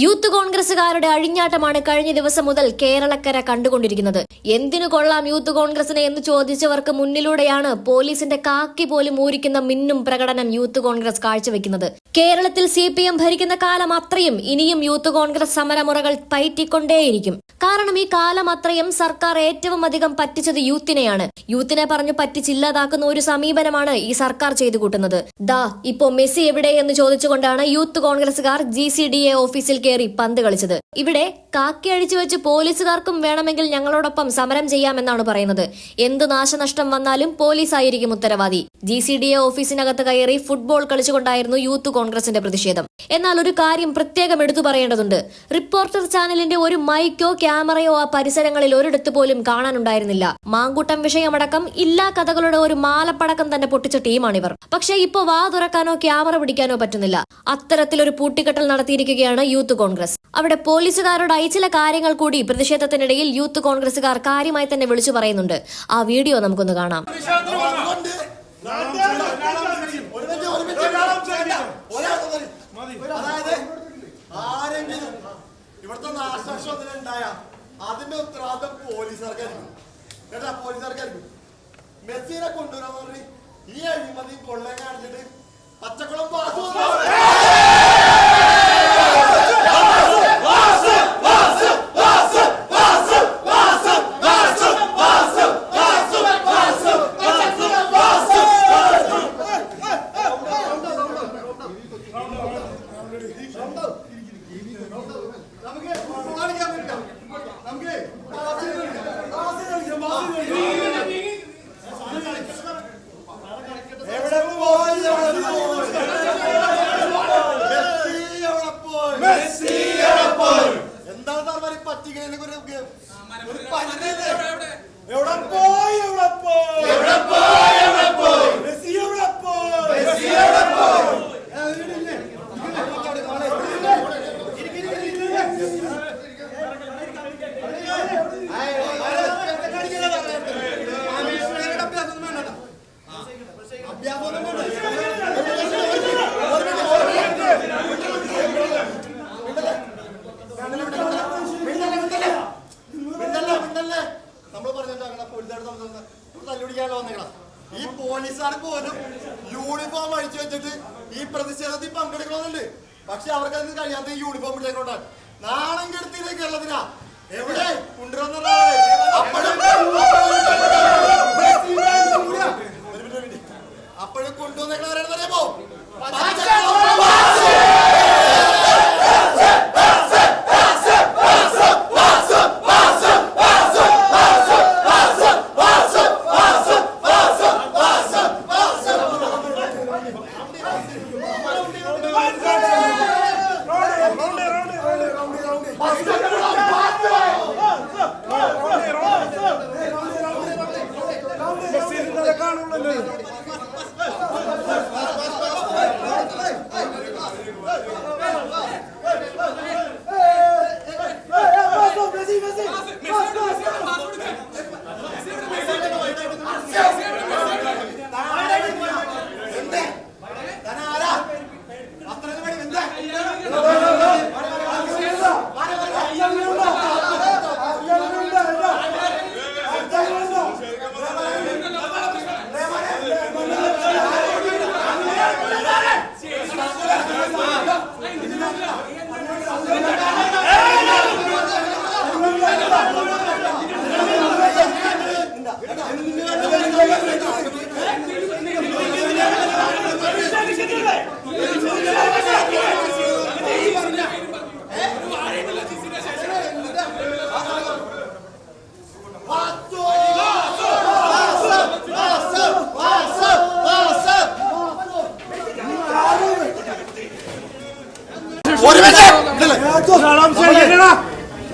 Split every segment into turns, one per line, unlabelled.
Youth കോൺഗ്രസുകാരുടെ അഴിഞ്ഞാട്ടമാണ് കഴിഞ്ഞ ദിവസം മുതൽ കേരളക്കര കണ്ടുകൊണ്ടിരിക്കുന്നത്. എന്തിനു കൊള്ളാം യൂത്ത് കോൺഗ്രസിനെ എന്ന് ചോദിച്ചവർക്ക് മുന്നിലൂടെയാണ് പോലീസിന്റെ കാക്കി പോലും ഊരിക്കുന്ന മിന്നും പ്രകടനം യൂത്ത് കോൺഗ്രസ് കാഴ്ചവെക്കുന്നത്. കേരളത്തിൽ സി പി എം ഭരിക്കുന്ന കാലം അത്രയും ഇനിയും യൂത്ത് കോൺഗ്രസ് സമരമുറകൾ പയറ്റിക്കൊണ്ടേയിരിക്കും. കാരണം ഈ കാലം അത്രയും സർക്കാർ ഏറ്റവും അധികം പറ്റിച്ചത് യൂത്തിനെയാണ്. യൂത്തിനെ പറഞ്ഞു പറ്റിച്ചില്ലാതാക്കുന്ന ഒരു സമീപനമാണ് ഈ സർക്കാർ ചെയ്തു കൂട്ടുന്നത്. ദാ ഇപ്പോ മെസ്സി എവിടെ എന്ന് ചോദിച്ചുകൊണ്ടാണ് യൂത്ത് കോൺഗ്രസുകാർ ജി സി ഡി എ ഓഫീസിൽ കയറി പന്ത് കളിച്ചത്. ഇവിടെ കാക്കി അഴിച്ചു വെച്ച് പോലീസുകാർക്കും വേണമെങ്കിൽ ഞങ്ങളോടൊപ്പം സമരം ചെയ്യാമെന്നാണ് പറയുന്നത്. എന്ത് നാശനഷ്ടം വന്നാലും പോലീസ് ആയിരിക്കും ഉത്തരവാദി. ജി സി ഡി എ ഓഫീസിനകത്ത് കയറി ഫുട്ബോൾ കളിച്ചുകൊണ്ടായിരുന്നു യൂത്ത് കോൺഗ്രസിന്റെ പ്രതിഷേധം. എന്നാൽ ഒരു കാര്യം പ്രത്യേകം എടുത്തു പറയേണ്ടതുണ്ട്. റിപ്പോർട്ടർ ചാനലിന്റെ ഒരു മൈക്കോ ക്യാമറയോ ആ പരിസരങ്ങളിൽ ഒരിടത്ത് പോലും കാണാനുണ്ടായിരുന്നില്ല. മാങ്കൂട്ടം വിഷയമടക്കം ഇല്ലാ കഥകളുടെ ഒരു മാലപ്പടക്കം തന്നെ പൊട്ടിച്ച ടീമാണിവർ. പക്ഷേ ഇപ്പോ വാ തുറക്കാനോ ക്യാമറ പിടിക്കാനോ പറ്റുന്നില്ല. അത്തരത്തിലൊരു പൂട്ടിക്കെട്ടൽ നടത്തിയിരിക്കുകയാണ് യൂത്ത് കോൺഗ്രസ്. അവിടെ പോലീസുകാരോടായി ചില കാര്യങ്ങൾ കൂടി പ്രതിഷേധത്തിനിടയിൽ യൂത്ത് കോൺഗ്രസുകാർ കാര്യമായി തന്നെ വിളിച്ചു പറയുന്നുണ്ട്. ആ വീഡിയോ നമുക്കൊന്ന് കാണാം.
അതായത് ആരെങ്കിലും ഇവിടുത്തെ നാശനഷ്ടം ഉണ്ടായ അതിന്റെ ഉത്തരവാദിത്തം പോലീസുകാർക്കായിരിക്കും കേട്ടാ പോലീസുകാർക്കായിരിക്കും മെസ്സിനെ കൊണ്ടുവരാൻ പറഞ്ഞ് ഈ അഴിമതി കൊള്ളയും കാണിച്ചിട്ട് പച്ചക്കുളം പാസ് നമുക്ക് കാണിക്കാൻ പറ്റില്ല നമുക്ക് എവിടെ പോയി എവിടെ പോയി മെസ്സി എവിടെ പോയി എന്താണ് സാർ മാറി പറ്റിക്കണേനെ കുറിച്ച് ഒരു പറ്റില്ലേ എവിടെ പോയി എവിടെ പോയി എവിടെ പോയി എവിടെ പോയി മെസ്സി എവിടെ പോയി മെസ്സി എവിടെ പോയി നമ്മൾ പറഞ്ഞിട്ട് പോലീസുകാർ ഈ പോലീസാണ് പോലും യൂണിഫോം അഴിച്ചു വെച്ചിട്ട് ഈ പ്രതിഷേധത്തിൽ പങ്കെടുക്കണമെന്നുണ്ട്. പക്ഷെ അവർക്ക് അതിന് കഴിയാത്ത ഈ യൂണിഫോം ഇട്ടേക്കൊണ്ടാണ് നാണം കെടുത്തില്ലേ കേരളത്തിനാ? എവിടെ? കൊണ്ടുവന്ന അപ്പോഴും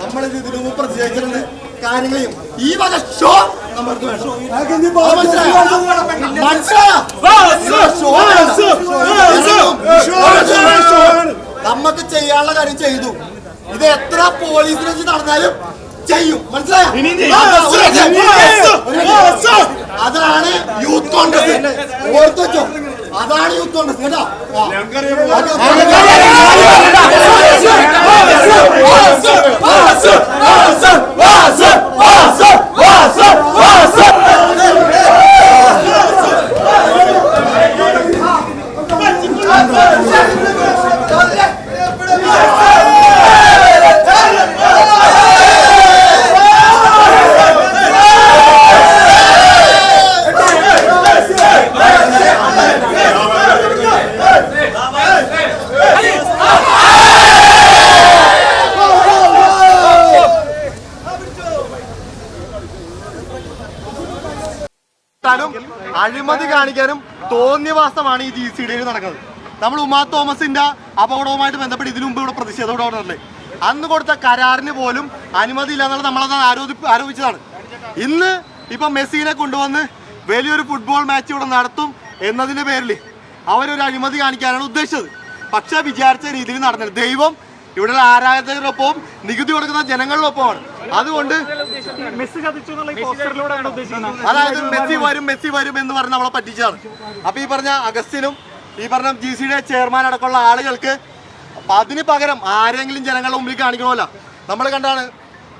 നമ്മളിത് ഇതിനു മുമ്പ് പ്രതിഷേധിച്ചിട്ടുണ്ട് കാര്യങ്ങളെയും ഈ വക ഷോ നമ്മൾക്ക് വേണം. അത് മനസ്സിലായോ? മനസ്സിലായോ? ഷോ വേണം. നമുക്ക് ചെയ്യാനുള്ള കാര്യം ചെയ്തു. ഇത് എത്ര പോലീസിനെ വെച്ച് നടന്നാലും ചെയ്യും. മനസ്സിലായോ? അതാണ് യൂത്ത് കോൺഗ്രസ് ഓർത്തു വെച്ചോ. അതാണ് യൂത്ത് കോൺഗ്രസ് കേട്ടോ? Let's go! കാണിക്കാനും തോന്നിയവാസമാണ് ഈ ജി സി ഡിയിൽ നടക്കുന്നത്. നമ്മൾ ഉമാ തോമസിന്റെ അപകടവുമായിട്ട് ബന്ധപ്പെട്ട് ഇതിനു മുമ്പ് ഇവിടെ പ്രതിഷേധം ഇവിടെ നടന്നില്ലേ അന്ന് കൊടുത്ത കരാറിന് പോലും അനുമതി ഇല്ല എന്നുള്ളത് നമ്മളത് ആരോപി ആരോപിച്ചതാണ്. ഇന്ന് ഇപ്പം മെസ്സിനെ കൊണ്ടുവന്ന് വലിയൊരു ഫുട്ബോൾ മാച്ച് ഇവിടെ നടത്തും എന്നതിന്റെ പേരിൽ അവരൊരു അഴിമതി കാണിക്കാനാണ് ഉദ്ദേശിച്ചത്. പക്ഷേ വിചാരിച്ച രീതിയിൽ നടന്നത് ദൈവം ഇവിടെയുള്ള ആരാധകരൊപ്പവും നികുതി കൊടുക്കുന്ന ജനങ്ങളിലൊപ്പമാണ്. അതുകൊണ്ട് അതായത് മെസ്സി വരും മെസ്സി വരും എന്ന് പറഞ്ഞ് നമ്മളെ പറ്റിച്ചാണ് അപ്പൊ ഈ പറഞ്ഞ അഗസ്റ്റിനും ഈ പറഞ്ഞ ജി സിയുടെ ചെയർമാൻ അടക്കമുള്ള ആളുകൾക്ക് അതിന് പകരം ആരെങ്കിലും ജനങ്ങളുടെ മുമ്പിൽ കാണിക്കണമല്ലോ. നമ്മൾ കണ്ടാണ്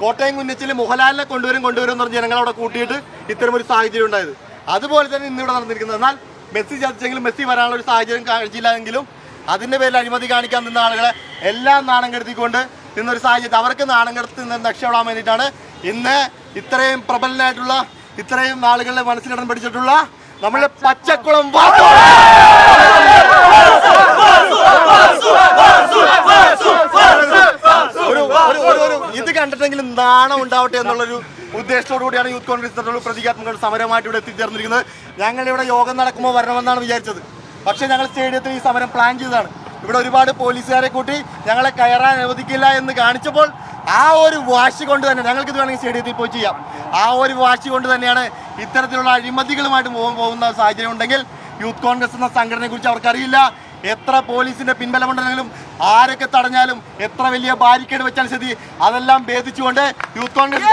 കോട്ടയം കുന്നച്ചിൽ മോഹൻലാലിനെ കൊണ്ടുവരും കൊണ്ടുവരും എന്ന് പറഞ്ഞ് ജനങ്ങളവിടെ കൂട്ടിയിട്ട് ഇത്തരം ഒരു സാഹചര്യം ഉണ്ടായത്. അതുപോലെ തന്നെ ഇന്നിവിടെ നടന്നിരിക്കുന്നത്. എന്നാൽ മെസ്സി ചതിച്ചെങ്കിലും മെസ്സി വരാനുള്ള ഒരു സാഹചര്യം കാണിച്ചില്ല എങ്കിലും അതിന്റെ പേരിൽ അഴിമതി കാണിക്കാൻ നിന്ന ആളുകളെ എല്ലാം നാണം കെടുത്തിക്കൊണ്ട് നിന്നൊരു സാഹചര്യത്തിൽ അവർക്ക് നാണം കെടുത്തി നിന്ന് രക്ഷപ്പെടാൻ വേണ്ടിയിട്ടാണ് ഇന്ന് ഇത്രയും പ്രബലനായിട്ടുള്ള ഇത്രയും ആളുകളുടെ മനസ്സിലിടം പിടിച്ചിട്ടുള്ള നമ്മളെ പച്ചക്കുളം ഇത് കണ്ടിട്ടെങ്കിലും നാണം ഉണ്ടാവട്ടെ എന്നുള്ളൊരു ഉദ്ദേശത്തോടു കൂടിയാണ് യൂത്ത് കോൺഗ്രസ് പ്രതീകാത്മക സമരമായിട്ട് ഇവിടെ എത്തിച്ചേർന്നിരിക്കുന്നത്. ഞങ്ങൾ ഇവിടെ യോഗം നടക്കുമ്പോൾ വരണമെന്നാണ് വിചാരിച്ചത്. പക്ഷേ ഞങ്ങൾ സ്റ്റേഡിയത്തിൽ ഈ സമരം പ്ലാൻ ചെയ്തതാണ്. ഇവിടെ ഒരുപാട് പോലീസുകാരെ കൂട്ടി ഞങ്ങളെ കയറാൻ അനുവദിക്കില്ല എന്ന് കാണിച്ചപ്പോൾ ആ ഒരു വാശി കൊണ്ട് തന്നെ ഞങ്ങൾക്ക് ഇത് വേണമെങ്കിൽ സ്റ്റേഡിയത്തിൽ പോയി ചെയ്യാം. ആ ഒരു വാശി കൊണ്ട് തന്നെയാണ് ഇത്തരത്തിലുള്ള അഴിമതികളുമായിട്ട് പോകു- പോകുന്ന സാഹചര്യം ഉണ്ടെങ്കിൽ യൂത്ത് കോൺഗ്രസ് എന്ന സംഘടനയെ കുറിച്ച് അവർക്കറിയില്ല. എത്ര പോലീസിന്റെ പിൻബലമുണ്ടെങ്കിലും ആരൊക്കെ തടഞ്ഞാലും എത്ര വലിയ ബാരിക്കേഡ് വെച്ചാലും ശരി അതെല്ലാം ഭേദിച്ചുകൊണ്ട് യൂത്ത് കോൺഗ്രസ്